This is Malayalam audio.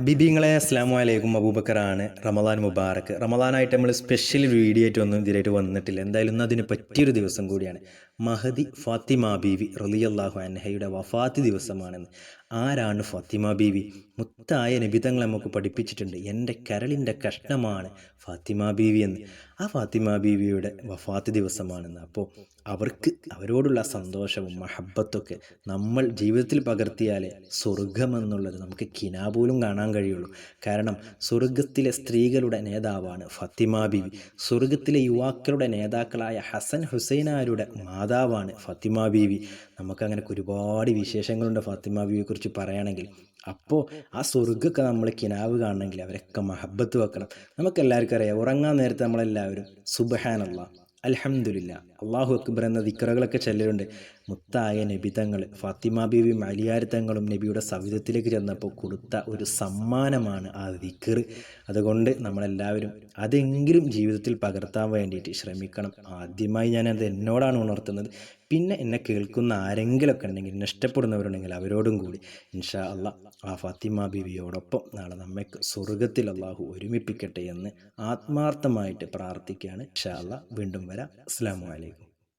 ഹബീബിങ്ങളെ അസ്ലാമു അലൈക്കും അബൂബക്കറാണ് റമദാൻ മുബാറക്ക് റമദാനായിട്ട് നമ്മൾ സ്പെഷ്യൽ വീഡിയോ ആയിട്ട് ഒന്നും ഇതിലായിട്ട് വന്നിട്ടില്ല. എന്തായാലും ഇന്ന് അതിന് പറ്റിയൊരു ദിവസം കൂടിയാണ്. മഹദി ഫാത്തിമ ബീവി റലിയല്ലാഹു അൻഹയുടെ വഫാത്ത് ദിവസമാണെന്ന്. ആരാണ് ഫാത്തിമ ബീവി? മുത്തായ നിബിതങ്ങൾ നമുക്ക് പഠിപ്പിച്ചിട്ടുണ്ട്. എന്റെ കരളിന്റെ കഷ്ണമാണ് ഫാത്തിമ ബീവി എന്ന്. ആ ഫാത്തിമ ബീവിയുടെ വഫാത്ത് ദിവസമാണെന്ന്. അപ്പോൾ അവർക്ക് അവരോടുള്ള സന്തോഷവും മഹബത്തൊക്കെ നമ്മൾ ജീവിതത്തിൽ പകർത്തിയാലേ സ്വർഗമെന്നുള്ളത് നമുക്ക് കിനാ പോലും കാണാൻ കഴിയുള്ളൂ. കാരണം സ്വർഗത്തിലെ സ്ത്രീകളുടെ നേതാവാണ് ഫത്തിമ ബീവി. സ്വർഗത്തിലെ യുവാക്കളുടെ നേതാക്കളായ ഹസൻ ഹുസൈനാരുടെ മാതാവാണ് ഫത്തിമ ബീവി. നമുക്കങ്ങനെ ഒരുപാട് വിശേഷങ്ങളുണ്ട് ഫാത്തിമ ബീവിയെക്കുറിച്ച് പറയുകയാണെങ്കിൽ. അപ്പോൾ ആ സ്വർഗമൊക്കെ നമ്മൾ കിനാവ് കാണണമെങ്കിൽ അവരൊക്കെ മഹബത്ത് വെക്കണം. നമുക്ക് എല്ലാവർക്കും അറിയാം ഉറങ്ങാൻ നേരത്തെ നമ്മളെല്ലാവരും സുബഹാനല്ല അൽഹംദുലില്ല. അള്ളാഹു അക്ബർ എന്ന ദിക്കറകളൊക്കെ ചെല്ലലുണ്ട്. മുത്തായ നബിതങ്ങൾ ഫാത്തിമ ബീവിയും അലിയാർ തങ്ങളും നബിയുടെ സവിധത്തിലേക്ക് ചെന്നപ്പോൾ കൊടുത്ത ഒരു സമ്മാനമാണ് ആ ദിക്കർ അതുകൊണ്ട് നമ്മളെല്ലാവരും അതെങ്കിലും ജീവിതത്തിൽ പകർത്താൻ വേണ്ടിയിട്ട് ശ്രമിക്കണം. ആദ്യമായി ഞാനത് എന്നോടാണ് ഉണർത്തുന്നത്. പിന്നെ എന്നെ കേൾക്കുന്ന ആരെങ്കിലുമൊക്കെ ഉണ്ടെങ്കിൽ എന്നെ ഇഷ്ടപ്പെടുന്നവരുണ്ടെങ്കിൽ അവരോടും കൂടി. ഇൻഷാ അല്ല ആ ഫാത്തിമ ബീവിയോടൊപ്പം നാളെ നമ്മെ സ്വർഗത്തിൽ അള്ളാഹു ഒരുമിപ്പിക്കട്ടെ എന്ന് ആത്മാർത്ഥമായിട്ട് പ്രാർത്ഥിക്കുകയാണ്. ഇൻഷാ അല്ല വീണ്ടും വരാം. അസ്സാം വലൈക്കും